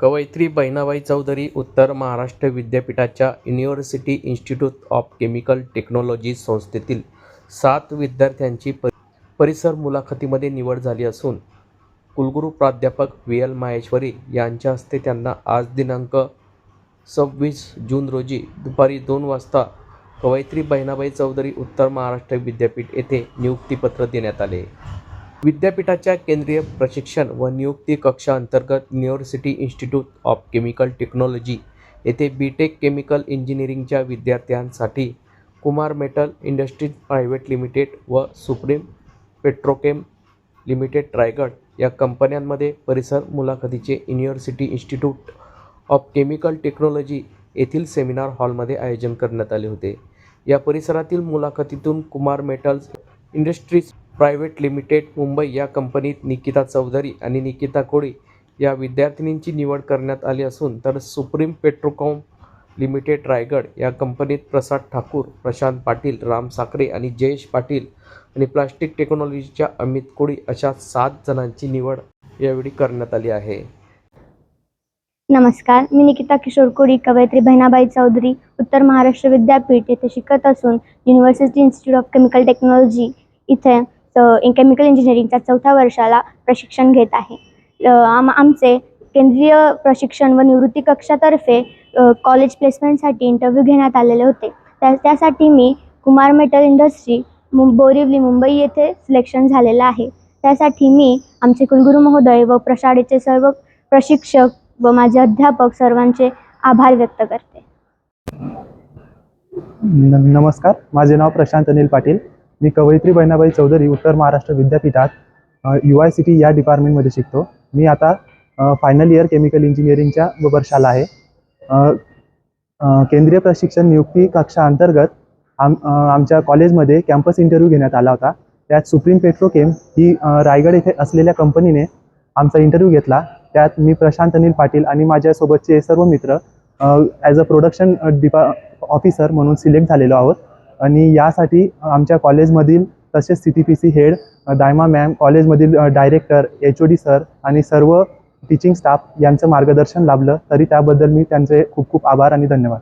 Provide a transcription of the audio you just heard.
कवयित्री बहिणाबाई चौधरी उत्तर महाराष्ट्र विद्यापीठाच्या university institute of chemical technology संस्थेतील सात विद्यार्थ्यांची परिसर मुलाखतीमध्ये निवड झाली असून कुलगुरू प्राध्यापक व्ही एल माहेश्वरी यांच्या हस्ते त्यांना आज दिनांक सव्वीस जून रोजी दुपारी दोन वाजता कवयित्री बहिणाबाई चौधरी उत्तर महाराष्ट्र विद्यापीठ येथे नियुक्तीपत्र देण्यात आले. विद्यापीठाच्या केंद्रीय प्रशिक्षण व नियुक्ती कक्षाअंतर्गत university institute of chemical technology येथे बी टेक केमिकल इंजिनिअरिंगच्या विद्यार्थ्यांसाठी Kumar metal industries private limited व सुप्रीम पेट्रोकेम लिमिटेड रायगड या कंपन्यांमध्ये परिसर मुलाखतीचे university institute of chemical technology येथील सेमिनार हॉलमध्ये आयोजन करण्यात आले होते. या परिसरातील मुलाखतीतून Kumar metals industries private limited Mumbai या कंपनीत निकिता चौधरी आणि निकिता कोळी या विद्यार्थिनींची निवड करण्यात आली असून तर सुप्रीम पेट्रोकॉम लिमिटेड रायगड या कंपनीत प्रसाद ठाकूर प्रशांत पाटील राम साखरे आणि जयेश पाटील आणि प्लास्टिक टेक्नॉलॉजीच्या अमित कोळी अशा सात जणांची निवड यावेळी करण्यात आली आहे. नमस्कार मी निकिता किशोर कोळी कवयित्री बहिणाबाई चौधरी उत्तर महाराष्ट्र विद्यापीठ येथे शिकत असून university institute of chemical technology इथे केमिकल इंजिनिअरिंगच्या चौथ्या वर्षाला प्रशिक्षण घेत आहे. आम आमचे केंद्रीय प्रशिक्षण व निवृत्ती कक्षातर्फे कॉलेज प्लेसमेंटसाठी इंटरव्ह्यू घेण्यात आलेले होते. त्या त्यासाठी मी कुमार मेटल इंडस्ट्री बोरिवली मुंबई येथे सिलेक्शन झालेलं आहे. त्यासाठी मी आमचे कुलगुरू महोदय व प्रशाळेचे सर्व प्रशिक्षक व माझे अध्यापक सर्वांचे आभार व्यक्त करते. नमस्कार. माझे नाव प्रशांत अनिल पाटील. मी कवयित्री बहिणाबाई चौधरी उत्तर महाराष्ट्र विद्यापीठात यू आय सी टी या डिपार्टमेंटमध्ये शिकतो. मी आता फायनल इयर केमिकल इंजिनिअरिंगच्या वर्षाला आहे. केंद्रीय प्रशिक्षण नियुक्ती कक्षाअंतर्गत आम आमच्या कॉलेजमध्ये कॅम्पस इंटरव्ह्यू घेण्यात आला होता. त्यात सुप्रीम पेट्रोकेम ही रायगड येथे असलेल्या कंपनीने आमचा इंटरव्ह्यू घेतला. त्यात मी प्रशांत अनिल पाटील आणि माझ्यासोबतचे सर्व मित्र ॲज अ प्रोडक्शन डिपा ऑफिसर म्हणून सिलेक्ट झालेलो आहोत. आणि यासाठी आमच्या कॉलेजमधील तसेच C T P C head Daima ma'am कॉलेजमधील director H O D sir आणि सर्व टीचिंग स्टाफ यांचं मार्गदर्शन लाभलं तरी त्याबद्दल मी त्यांचे खूप खूप आभार आणि धन्यवाद.